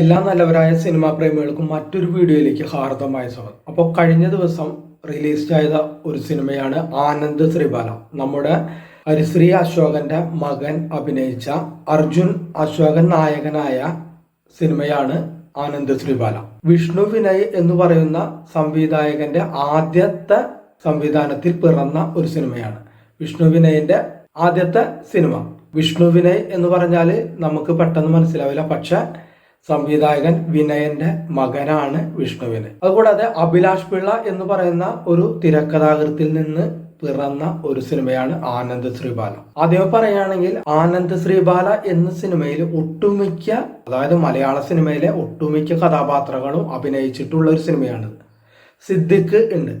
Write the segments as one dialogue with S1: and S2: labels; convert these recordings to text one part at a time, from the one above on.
S1: എല്ലാ നല്ലവരായ സിനിമാ പ്രേമികൾക്കും മറ്റൊരു വീഡിയോയിലേക്ക് ഹാർദമായ സ്വാഗതം. അപ്പോൾ കഴിഞ്ഞ ദിവസം റിലീസ് ചെയ്ത ഒരു സിനിമയാണ് ആനന്ദ് ശ്രീബാല. നമ്മുടെ ഹരിശ്രീ അശോകന്റെ മകൻ അഭിനയിച്ച അർജുൻ അശോകൻ നായകനായ സിനിമയാണ് ആനന്ദ് ശ്രീബാല. വിഷ്ണു വിനയ് എന്ന് പറയുന്ന സംവിധായകന്റെ ആദ്യത്തെ സംവിധാനത്തിൽ പിറന്ന ഒരു സിനിമയാണ് വിഷ്ണു വിനയന്റെ ആദ്യത്തെ സിനിമ. വിഷ്ണു വിനയ് എന്ന് പറഞ്ഞാൽ നമുക്ക് പെട്ടെന്ന് മനസ്സിലാവില്ല. പക്ഷെ സംവിധായകൻ വിനയന്റെ മകനാണ് വിഷ്ണുവിന്. അതുകൂടാതെ അഭിലാഷ് പിള്ള എന്ന് പറയുന്ന ഒരു തിരക്കഥാകൃത്തിൽ നിന്ന് പിറന്ന ഒരു സിനിമയാണ് ആനന്ദ് ശ്രീബാല. ആദ്യം പറയുകയാണെങ്കിൽ ആനന്ദ് ശ്രീബാല എന്ന സിനിമയിൽ ഒട്ടുമിക്ക അതായത് മലയാള സിനിമയിലെ ഒട്ടുമിക്ക കഥാപാത്രങ്ങളും അഭിനയിച്ചിട്ടുള്ള ഒരു സിനിമയാണ്. സിദ്ദിഖ് ഉണ്ട്.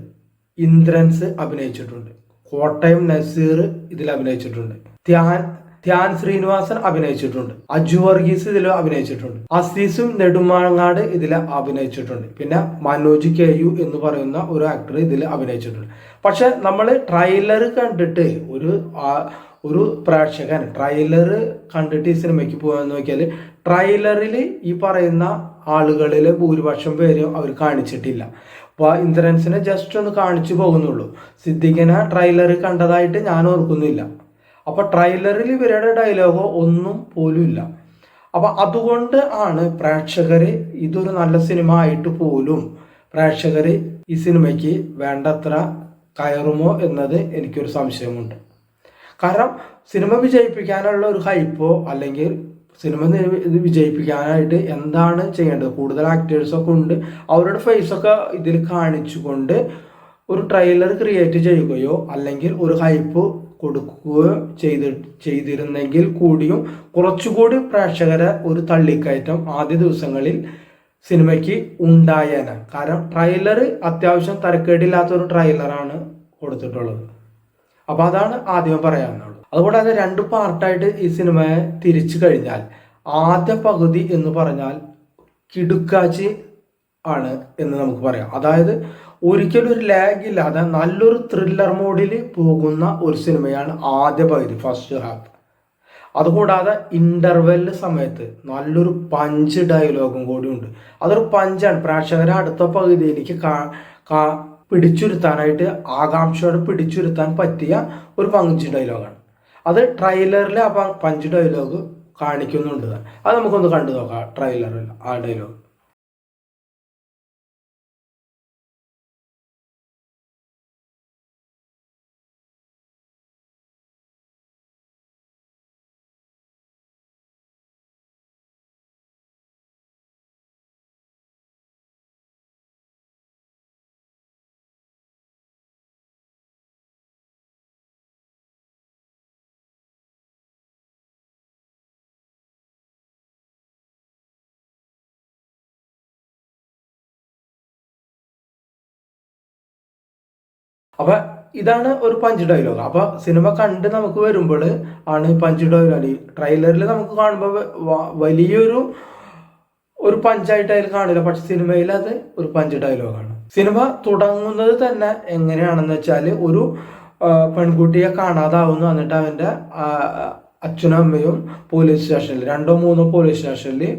S1: ഇന്ദ്രൻസ് അഭിനയിച്ചിട്ടുണ്ട്. കോട്ടയം നസീർ ഇതിൽ അഭിനയിച്ചിട്ടുണ്ട്. ധ്യാൻ ധ്യാൻ ശ്രീനിവാസൻ അഭിനയിച്ചിട്ടുണ്ട്. അജു വർഗീസ് ഇതിൽ അഭിനയിച്ചിട്ടുണ്ട്. അസീസും നെടുമാങ്ങാട് ഇതിൽ അഭിനയിച്ചിട്ടുണ്ട്. പിന്നെ മനോജ് കെ യു എന്ന് പറയുന്ന ഒരു ആക്ടർ ഇതിൽ അഭിനയിച്ചിട്ടുണ്ട്. പക്ഷെ നമ്മൾ ട്രെയിലർ കണ്ടിട്ട് ഒരു ഒരു പ്രേക്ഷകൻ ട്രെയിലർ കണ്ടിട്ട് ഈ സിനിമയ്ക്ക് പോകാന്ന് നോക്കിയാൽ ട്രെയിലറിൽ ഈ പറയുന്ന ആളുകളിൽ ഭൂരിപക്ഷം പേരും അവർ കാണിച്ചിട്ടില്ല. അപ്പോൾ ഇന്ദ്രൻസിനെ ജസ്റ്റ് ഒന്ന് കാണിച്ചു പോകുന്നുള്ളൂ. സിദ്ദിഖിനെ ട്രെയിലർ കണ്ടതായിട്ട് ഞാൻ ഓർക്കുന്നില്ല. അപ്പൊ ട്രെയിലറിൽ ഇവരുടെ ഡയലോഗോ ഒന്നും പോലും ഇല്ല. അപ്പൊ അതുകൊണ്ട് ആണ് പ്രേക്ഷകര് ഇതൊരു നല്ല സിനിമ ആയിട്ട് പോലും പ്രേക്ഷകര് ഈ സിനിമയ്ക്ക് വേണ്ടത്ര കയറുമോ എന്നത് എനിക്കൊരു സംശയമുണ്ട്. കാരണം സിനിമ വിജയിപ്പിക്കാനുള്ള ഒരു ഹൈപ്പോ അല്ലെങ്കിൽ സിനിമ വിജയിപ്പിക്കാനായിട്ട് എന്താണ് ചെയ്യേണ്ടത്? കൂടുതൽ ആക്ടേഴ്സൊക്കെ ഉണ്ട്. അവരുടെ ഫേസൊക്കെ ഇതിൽ കാണിച്ചുകൊണ്ട് ഒരു ട്രെയിലർ ക്രിയേറ്റ് ചെയ്യുകയോ അല്ലെങ്കിൽ ഒരു ഹൈപ്പ് കൊടുക്കുകയോ ചെയ്ത് ചെയ്തിരുന്നെങ്കിൽ കൂടിയും കുറച്ചുകൂടി പ്രേക്ഷകരെ ഒരു തള്ളിക്കയറ്റം ആദ്യ ദിവസങ്ങളിൽ സിനിമയ്ക്ക് ഉണ്ടായേന. കാരണം ട്രെയിലർ അത്യാവശ്യം തരക്കേടില്ലാത്ത ഒരു ട്രെയിലറാണ് കൊടുത്തിട്ടുള്ളത്. അപ്പോൾ അതാണ് ആദ്യം പറയാനുള്ളത്. അതുകൂടാതെ രണ്ട് പാർട്ടായിട്ട് ഈ സിനിമയെ തിരിച്ചു കഴിഞ്ഞാൽ ആദ്യ പകുതി എന്ന് പറഞ്ഞാൽ കിടുക്കാച്ചി ആണ് എന്ന് നമുക്ക് പറയാം. അതായത് ഒരിക്കലും ഒരു ലാഗ് ഇല്ലാതെ നല്ലൊരു ത്രില്ലർ മോഡിൽ പോകുന്ന ഒരു സിനിമയാണ് ആദ്യ പകുതി ഫസ്റ്റ് ഹാഫ് അതുകൂടാതെ ഇന്റർവെല്ല് സമയത്ത് നല്ലൊരു പഞ്ച് ഡയലോഗും കൂടി ഉണ്ട്. അതൊരു പഞ്ചാണ് പ്രേക്ഷകരെ അടുത്ത പകുതിയിലേക്ക് പിടിച്ചുരുത്താനായിട്ട് ആകാംക്ഷയോടെ പിടിച്ചുരുത്താൻ പറ്റിയ ഒരു പഞ്ച് ഡയലോഗാണ് അത് ട്രെയിലറിൽ ആ പഞ്ച് ഡയലോഗ് കാണിക്കുന്നുണ്ട്. അത് നമുക്കൊന്ന് കണ്ടു നോക്കാം ട്രെയിലറിൽ ആ ഡയലോഗ് അപ്പൊ ഇതാണ് ഒരു പഞ്ച് ഡയലോഗ് അപ്പൊ സിനിമ കണ്ട് നമുക്ക് വരുമ്പോൾ ആണ് പഞ്ച് ഡയലോഗ് ട്രെയിലറിൽ നമുക്ക് കാണുമ്പോൾ വലിയൊരു ഒരു പഞ്ചായിട്ട് അതിൽ കാണില്ല. പക്ഷെ സിനിമയിൽ അത് ഒരു പഞ്ച് ഡയലോഗാണ് സിനിമ തുടങ്ങുന്നത് തന്നെ എങ്ങനെയാണെന്ന് വെച്ചാൽ ഒരു പെൺകുട്ടിയെ കാണാതാവുന്നു. എന്നിട്ട് അവന്റെ അച്ഛനും അമ്മയും പോലീസ് സ്റ്റേഷനിൽ രണ്ടോ മൂന്നോ പോലീസ് സ്റ്റേഷനിൽ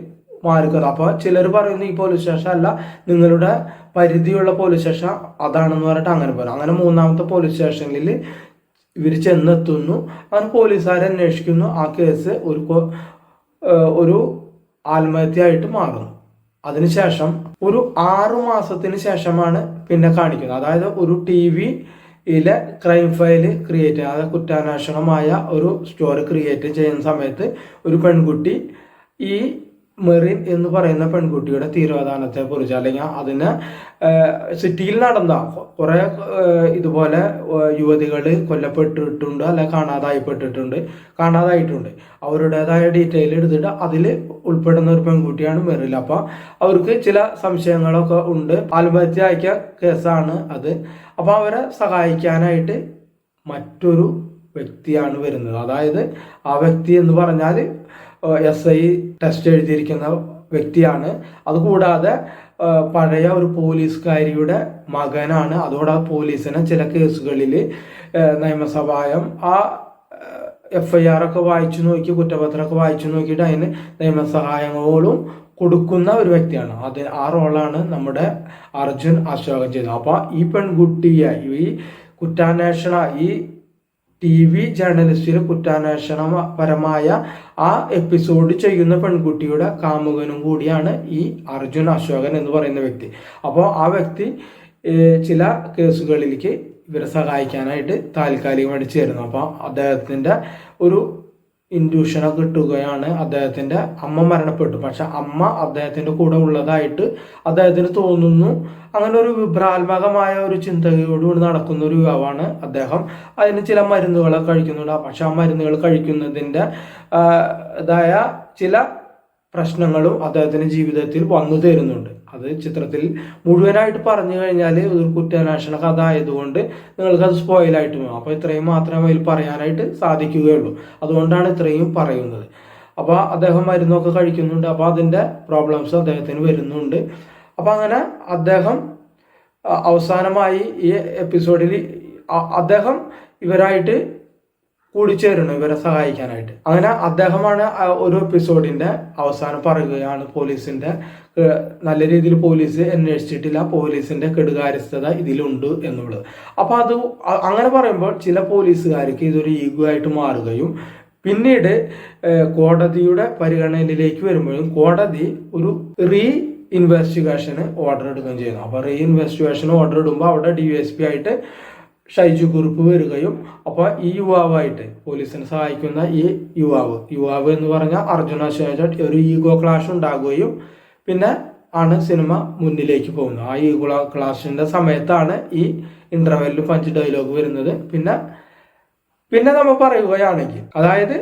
S1: മാറിക്കുന്നത് അപ്പോൾ ചിലർ പറയുന്നു ഈ പോലീസ് സ്റ്റേഷൻ അല്ല നിങ്ങളുടെ പരിധിയുള്ള പോലീസ് സ്റ്റേഷൻ അതാണെന്ന് പറഞ്ഞിട്ട് അങ്ങനെ പോലും അങ്ങനെ മൂന്നാമത്തെ പോലീസ് സ്റ്റേഷനിൽ ഇവർ ചെന്നെത്തുന്നു. അങ്ങനെ പോലീസുകാരെ അന്വേഷിക്കുന്നു. ആ കേസ് ഒരു ഒരു ആത്മഹത്യയായിട്ട് മാറുന്നു. അതിനുശേഷം ഒരു ആറു മാസത്തിന് ശേഷമാണ് പിന്നെ കാണിക്കുന്നത്. അതായത് ഒരു ടി വിയിലെ ക്രൈം ഫയൽ ക്രിയേറ്റ് ചെയ്യുക അതായത് കുറ്റാന്വേഷണമായ ഒരു സ്റ്റോറി ക്രിയേറ്റ് ചെയ്യുന്ന സമയത്ത് ഒരു പെൺകുട്ടി ഈ മെറിൻ എന്ന് പറയുന്ന പെൺകുട്ടിയുടെ തീരോധാനത്തെ കുറിച്ച് അല്ലെങ്കിൽ അതിന് സിറ്റിയിൽ നടന്ന കുറെ ഇതുപോലെ യുവതികൾ കൊല്ലപ്പെട്ടിട്ടുണ്ട് അല്ലെ കാണാതായിപ്പെട്ടിട്ടുണ്ട് കാണാതായിട്ടുണ്ട്. അവരുടേതായ ഡീറ്റെയിൽ എടുത്തിട്ട് അതിൽ ഉൾപ്പെടുന്ന ഒരു പെൺകുട്ടിയാണ് മെറിൽ അപ്പൊ അവർക്ക് ചില സംശയങ്ങളൊക്കെ ഉണ്ട്. ആത്മഹത്യ അയക്കിയ കേസാണ് അത്. അപ്പൊ അവരെ സഹായിക്കാനായിട്ട് മറ്റൊരു വ്യക്തിയാണ് വരുന്നത്. അതായത് ആ വ്യക്തി എന്ന് പറഞ്ഞാൽ എസ് ഐ ടെസ്റ്റ് എഴുതിയിരിക്കുന്ന വ്യക്തിയാണ്. അതുകൂടാതെ പഴയ ഒരു പോലീസുകാരിയുടെ മകനാണ്. അതുകൂടാതെ പോലീസിനെ ചില കേസുകളിൽ നിയമസഭായം ആ എഫ് ഐ ആർ ഒക്കെ വായിച്ചു നോക്കി കുറ്റപത്രമൊക്കെ വായിച്ചു നോക്കിയിട്ട് അതിന് നിയമസഹായങ്ങളും കൊടുക്കുന്ന ഒരു വ്യക്തിയാണ്. അത് ആ റോളാണ് നമ്മുടെ അർജുൻ അശോകൻ ചെയ്തത്. അപ്പോൾ ഈ പെൺകുട്ടിയെ ഈ കുറ്റാന്വേഷണ ഈ ടി വി ജേർണലിസ്റ്റിൽ കുറ്റാന്വേഷണപരമായ ആ എപ്പിസോഡ് ചെയ്യുന്ന പെൺകുട്ടിയുടെ കാമുകനും കൂടിയാണ് ഈ അർജുൻ അശോകൻ എന്ന് പറയുന്ന വ്യക്തി. അപ്പോൾ ആ വ്യക്തി ചില കേസുകളിലേക്ക് ഇവരെ സഹായിക്കാനായിട്ട് താൽക്കാലികമായിട്ട് ചേരുന്നു. അപ്പോൾ അദ്ദേഹത്തിന്റെ ഒരു ഇൻഡ്യൂഷനെ കിട്ടുകയാണ് അദ്ദേഹത്തിന്റെ അമ്മ മരണപ്പെട്ടു. പക്ഷെ അമ്മ അദ്ദേഹത്തിന്റെ കൂടെ ഉള്ളതായിട്ട് അദ്ദേഹത്തിന് തോന്നുന്നു. അങ്ങനെ ഒരു വിഭ്രാത്മകമായ ഒരു ചിന്തയോടുകൂടി നടക്കുന്ന ഒരു യുവാവാണ് അദ്ദേഹം. അതിന് ചില മരുന്നുകളൊക്കെ കഴിക്കുന്നുണ്ട്. പക്ഷെ ആ മരുന്നുകൾ കഴിക്കുന്നതിന്റെ ഇതായ ചില പ്രശ്നങ്ങളും അദ്ദേഹത്തിന്റെ ജീവിതത്തിൽ വന്നു തരുന്നുണ്ട്. അത് ചിത്രത്തിൽ മുഴുവനായിട്ട് പറഞ്ഞു കഴിഞ്ഞാൽ ഒരു കുറ്റാന്വേഷണ കഥ ആയതുകൊണ്ട് നിങ്ങൾക്ക് അത് സ്പോയിലായിട്ട് പോകും അപ്പോൾ ഇത്രയും മാത്രമേ അതിൽ പറയാനായിട്ട് സാധിക്കുകയുള്ളൂ. അതുകൊണ്ടാണ് ഇത്രയും പറയുന്നത്. അപ്പോൾ അദ്ദേഹം മരുന്നൊക്കെ കഴിക്കുന്നുണ്ട്. അപ്പോൾ അതിന്റെ പ്രോബ്ലംസ് അദ്ദേഹത്തിന് വരുന്നുണ്ട്. അപ്പോൾ അങ്ങനെ അദ്ദേഹം അവസാനമായി ഈ എപ്പിസോഡിൽ അദ്ദേഹം ഇവരായിട്ട് കൂടിച്ചേരണം ഇവരെ സഹായിക്കാനായിട്ട്. അങ്ങനെ അദ്ദേഹമാണ് ഒരു എപ്പിസോഡിന്റെ അവസാനം പറയുകയാണ് പോലീസിന്റെ നല്ല രീതിയിൽ പോലീസ് അന്വേഷിച്ചിട്ടില്ല പോലീസിന്റെ കെടുകാര്യസ്ഥത ഇതിലുണ്ട് എന്നുള്ളത്. അപ്പൊ അത് അങ്ങനെ പറയുമ്പോൾ ചില പോലീസുകാർക്ക് ഇതൊരു ഈഗോ ആയിട്ട് മാറുകയും പിന്നീട് കോടതിയുടെ പരിഗണനയിലേക്ക് വരുമ്പോഴും കോടതി ഒരു റീ ഇൻവെസ്റ്റിഗേഷന് ഓർഡർ എടുക്കുകയും ചെയ്യുന്നു. അപ്പോൾ റീ ഇൻവെസ്റ്റിഗേഷൻ ഓർഡർ ഇടുമ്പോൾ അവിടെ ഡി ആയിട്ട് ഷൈജു കുറിപ്പ് വരികയും അപ്പോൾ ഈ യുവാവായിട്ട് പോലീസിനെ സഹായിക്കുന്ന ഈ യുവാവ് യുവാവ് എന്ന് പറഞ്ഞാൽ അർജുന ശേഷ ഒരു ഈഗോ ക്ലാഷ് ഉണ്ടാകുകയും പിന്നെ ആണ് സിനിമ മുന്നിലേക്ക് പോകുന്നത്. ആ ഈഗോ ക്ലാഷിന്റെ സമയത്താണ് ഈ ഇന്റർവെല്ലിൽ പഞ്ച് ഡയലോഗ് വരുന്നത്. പിന്നെ പിന്നെ നമ്മൾ പറയുകയാണെങ്കിൽ അതായത്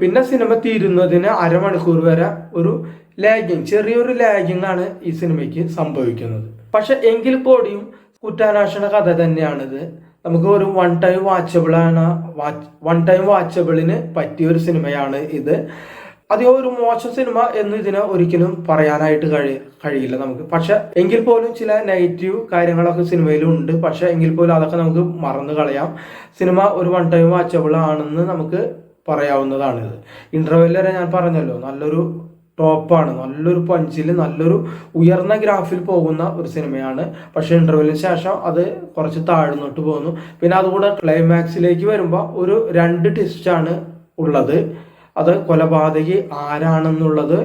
S1: പിന്നെ സിനിമ തീരുന്നതിന് അരമണിക്കൂർ വരെ ഒരു ലാഗിങ് ചെറിയൊരു ലാഗിങ് ആണ് ഈ സിനിമയ്ക്ക് സംഭവിക്കുന്നത്. പക്ഷെ എങ്കിൽ കൂടിയും കുറ്റാന്വേഷണ കഥ തന്നെയാണിത്. നമുക്ക് ഒരു വൺ ടൈം വാച്ചബിൾ ആണ്. വൺ ടൈം വാച്ചബിളിന് പറ്റിയ ഒരു സിനിമയാണ് ഇത്. അധികം ഒരു മോശം സിനിമ എന്ന് ഇതിനെ ഒരിക്കലും പറയാനായിട്ട് കഴി കഴിയില്ല നമുക്ക്. പക്ഷെ എങ്കിൽ പോലും ചില നെഗറ്റീവ് കാര്യങ്ങളൊക്കെ സിനിമയിലുണ്ട്. പക്ഷെ എങ്കിൽ പോലും അതൊക്കെ നമുക്ക് മറന്നു കളയാം. സിനിമ ഒരു വൺ ടൈം വാച്ചബിൾ ആണെന്ന് നമുക്ക് പറയാവുന്നതാണിത്. ഇന്റർവെൽ ഞാൻ പറഞ്ഞല്ലോ നല്ലൊരു ടോപ്പാണ് നല്ലൊരു പഞ്ചിൽ നല്ലൊരു ഉയർന്ന ഗ്രാഫിൽ പോകുന്ന ഒരു സിനിമയാണ്. പക്ഷേ ഇന്റർവെല്ലിന് ശേഷം അത് കുറച്ച് താഴ്ന്നിട്ട് പോകുന്നു. പിന്നെ അതുകൂടെ ക്ലൈമാക്സിലേക്ക് വരുമ്പോൾ ഒരു രണ്ട് ട്വിസ്റ്റാണ് ഉള്ളത്. അത് കൊലപാതകി ആരാണെന്നുള്ളത്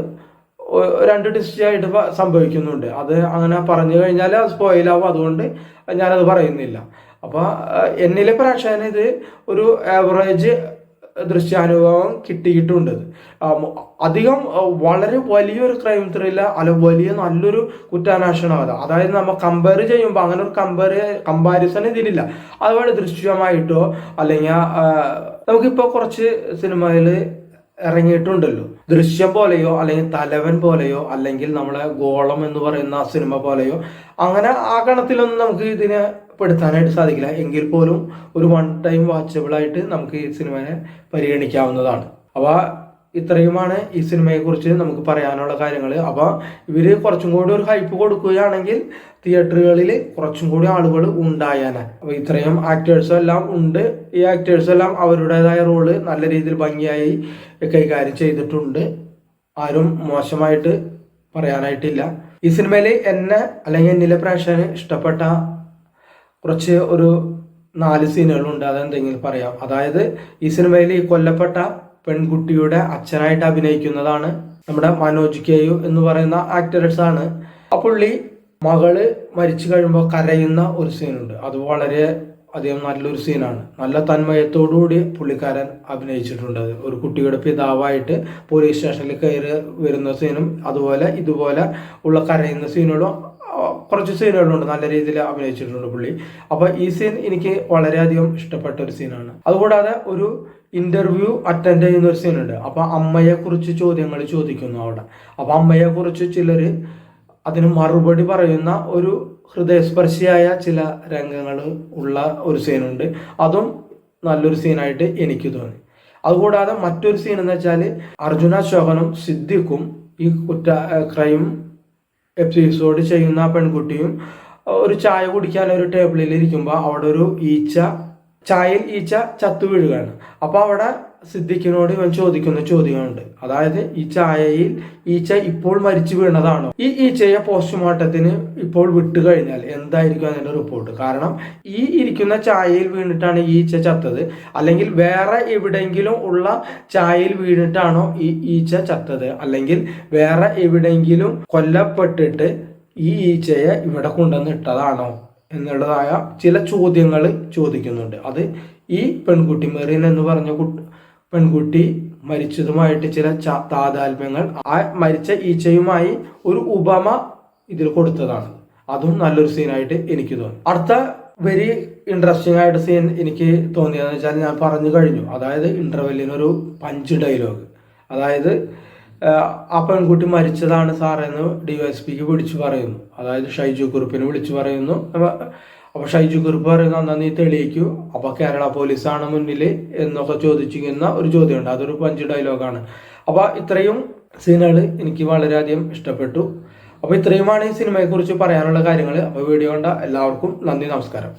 S1: രണ്ട് ടിസ്റ്റ് ആയിട്ട് സംഭവിക്കുന്നുണ്ട്. അത് അങ്ങനെ പറഞ്ഞു കഴിഞ്ഞാൽ അത് സ്പോയിലാവും അതുകൊണ്ട് ഞാനത് പറയുന്നില്ല. അപ്പോൾ എന്നിലെ പ്രേക്ഷകന് ഇത് ഒരു ആവറേജ് ദൃശ്യാനുഭവം കിട്ടിയിട്ടുണ്ട്. അധികം വളരെ വലിയൊരു ക്രൈം ത്രില്ല അല്ല വലിയ നല്ലൊരു കുറ്റാന്വേഷണം അത് അതായത് നമ്മൾ കമ്പയർ ചെയ്യുമ്പോൾ അങ്ങനെ ഒരു കമ്പയർ കമ്പാരിസൺ ഇതിലില്ല. അതുപോലെ ദൃശ്യമായിട്ടോ അല്ലെങ്കിൽ നമുക്കിപ്പോൾ കുറച്ച് സിനിമയിൽ ഇറങ്ങിയിട്ടുണ്ടല്ലോ. ദൃശ്യം പോലെയോ അല്ലെങ്കിൽ തലവൻ പോലെയോ അല്ലെങ്കിൽ നമ്മളെ ഗോളം എന്ന് പറയുന്ന സിനിമ പോലെയോ അങ്ങനെ ആ ഗണത്തിലൊന്നും നമുക്ക് ഇതിനെ പെടുത്താനായിട്ട് സാധിക്കില്ല. എങ്കിൽ പോലും ഒരു വൺ ടൈം വാച്ചബിളായിട്ട് നമുക്ക് ഈ സിനിമയെ പരിഗണിക്കാവുന്നതാണ്. അപ്പോൾ ഇത്രയുമാണ് ഈ സിനിമയെ കുറിച്ച് നമുക്ക് പറയാനുള്ള കാര്യങ്ങൾ അപ്പോൾ ഇവർ കുറച്ചും കൂടി ഒരു ഹൈപ്പ് കൊടുക്കുകയാണെങ്കിൽ തിയേറ്ററുകളിൽ കുറച്ചും കൂടി ആളുകൾ ഉണ്ടായാനെ. അപ്പോൾ ഇത്രയും ആക്ടേഴ്സും എല്ലാം ഉണ്ട്. ഈ ആക്ടേഴ്സും എല്ലാം അവരുടേതായ റോൾ നല്ല രീതിയിൽ ഭംഗിയായി കൈകാര്യം ചെയ്തിട്ടുണ്ട്. ആരും മോശമായിട്ട് പറയാനായിട്ടില്ല. ഈ സിനിമയിൽ എന്നെ അല്ലെങ്കിൽ എന്നിലെ പ്രേക്ഷകന് ഇഷ്ടപ്പെട്ട കുറച്ച് ഒരു നാല് സീനുകളുണ്ട്. അതെന്തെങ്കിലും പറയാം. അതായത് ഈ സിനിമയിൽ ഈ കൊല്ലപ്പെട്ട പെൺകുട്ടിയുടെ അച്ഛനായിട്ട് അഭിനയിക്കുന്നതാണ് നമ്മുടെ മനോജ് കെയു എന്ന് പറയുന്ന ആക്ടേഴ്സ് ആണ് ആ പുള്ളി മകൾ മരിച്ചു കഴിയുമ്പോൾ കരയുന്ന ഒരു സീനുണ്ട്. അത് വളരെ അധികം നല്ലൊരു സീനാണ്. നല്ല തന്മയത്തോടുകൂടി പുള്ളിക്കാരൻ അഭിനയിച്ചിട്ടുണ്ട്. ഒരു കുട്ടിയുടെ പിതാവായിട്ട് പോലീസ് സ്റ്റേഷനിൽ കയറി വരുന്ന സീനും അതുപോലെ ഇതുപോലെ ഉള്ള കരയുന്ന സീനുകളും കുറച്ച് സീനുകളുണ്ട് നല്ല രീതിയിൽ അഭിനയിച്ചിട്ടുണ്ട് പുള്ളി. അപ്പൊ ഈ സീൻ എനിക്ക് വളരെയധികം ഇഷ്ടപ്പെട്ട ഒരു സീനാണ്. അതുകൂടാതെ ഒരു ഇന്റർവ്യൂ അറ്റൻഡ് ചെയ്യുന്ന ഒരു സീനുണ്ട്. അപ്പൊ അമ്മയെ കുറിച്ച് ചോദ്യങ്ങൾ ചോദിക്കുന്നു അവിടെ. അപ്പൊ അമ്മയെ കുറിച്ച് ചിലര് അതിന് മറുപടി പറയുന്ന ഒരു ഹൃദയസ്പർശിയായ ചില രംഗങ്ങൾ ഉള്ള ഒരു സീനുണ്ട്. അതും നല്ലൊരു സീനായിട്ട് എനിക്ക് തോന്നി. അതുകൂടാതെ മറ്റൊരു സീൻ എന്ന് വെച്ചാൽ അർജുന ശോകനും സിദ്ദിഖും ഈ കുറ്റ ക്രൈം എപ്പിസോഡ് ചെയ്യുന്ന ആ പെൺകുട്ടിയും ഒരു ചായ കുടിക്കാൻ ഒരു ടേബിളിൽ ഇരിക്കുമ്പോൾ അവിടെ ഒരു ഈച്ച ചായയിൽ ഈച്ച ചത്തു വീഴുകയാണ്. അപ്പോൾ അവിടെ സിദ്ദിഖിനോട് ഇവൻ ചോദിക്കുന്ന ചോദ്യമുണ്ട് അതായത് ഈ ചായയിൽ ഈച്ച ഇപ്പോൾ മരിച്ചു വീണതാണോ? ഈ ഈച്ചയെ പോസ്റ്റ്മോർട്ടത്തിന് ഇപ്പോൾ വിട്ടു കഴിഞ്ഞാൽ എന്തായിരിക്കും അതിന്റെ റിപ്പോർട്ട്? കാരണം ഈ ഇരിക്കുന്ന ചായയിൽ വീണിട്ടാണ് ഈ ഈച്ച ചത്തത്. അല്ലെങ്കിൽ വേറെ എവിടെയെങ്കിലും ഉള്ള ചായയിൽ വീണിട്ടാണോ ഈ ഈച്ച ചത്തത്? അല്ലെങ്കിൽ വേറെ എവിടെയെങ്കിലും കൊല്ലപ്പെട്ടിട്ട് ഈ ഈച്ചയെ ഇവിടെ കൊണ്ടുവന്നിട്ടതാണോ? എന്നുള്ളതായ ചില ചോദ്യങ്ങൾ ചോദിക്കുന്നുണ്ട്. അത് ഈ പെൺകുട്ടി മെറീൻ എന്ന് പറഞ്ഞ പെൺകുട്ടി മരിച്ചതുമായിട്ട് ചില താതാത്മ്യങ്ങൾ ആ മരിച്ച ഈച്ചയുമായി ഒരു ഉപമ ഇതിൽ കൊടുത്തതാണ്. അതും നല്ലൊരു സീനായിട്ട് എനിക്ക് തോന്നി. അടുത്ത വെരി ഇൻട്രസ്റ്റിംഗ് ആയിട്ട് സീൻ എനിക്ക് തോന്നിയതെന്ന് വെച്ചാൽ ഞാൻ പറഞ്ഞു കഴിഞ്ഞു. അതായത് ഇന്റർവെല്ലിനൊരു പഞ്ച് ഡയലോഗ് അതായത് ആ പെൺകുട്ടി മരിച്ചതാണ് സാറെന്ന് ഡി എസ് പിക്ക് വിളിച്ചു പറയുന്നു. അതായത് ഷൈജു കുറുപ്പിനെ വിളിച്ചു പറയുന്നു. അപ്പൊ അപ്പൊ ഷൈജു കുറിപ്പ് പറയുന്ന നന്ദി തെളിയിക്കൂ. അപ്പൊ കേരള പോലീസാണ് മുന്നിൽ എന്നൊക്കെ ചോദിച്ചിരിക്കുന്ന ഒരു ചോദ്യമുണ്ട്. അതൊരു പഞ്ച് ഡയലോഗാണ്. അപ്പോൾ ഇത്രയും സീനുകൾ എനിക്ക് വളരെയധികം ഇഷ്ടപ്പെട്ടു. അപ്പൊ ഇത്രയുമാണ് ഈ സിനിമയെക്കുറിച്ച് പറയാനുള്ള കാര്യങ്ങൾ അപ്പോൾ വീഡിയോ കണ്ട എല്ലാവർക്കും നന്ദി നമസ്കാരം.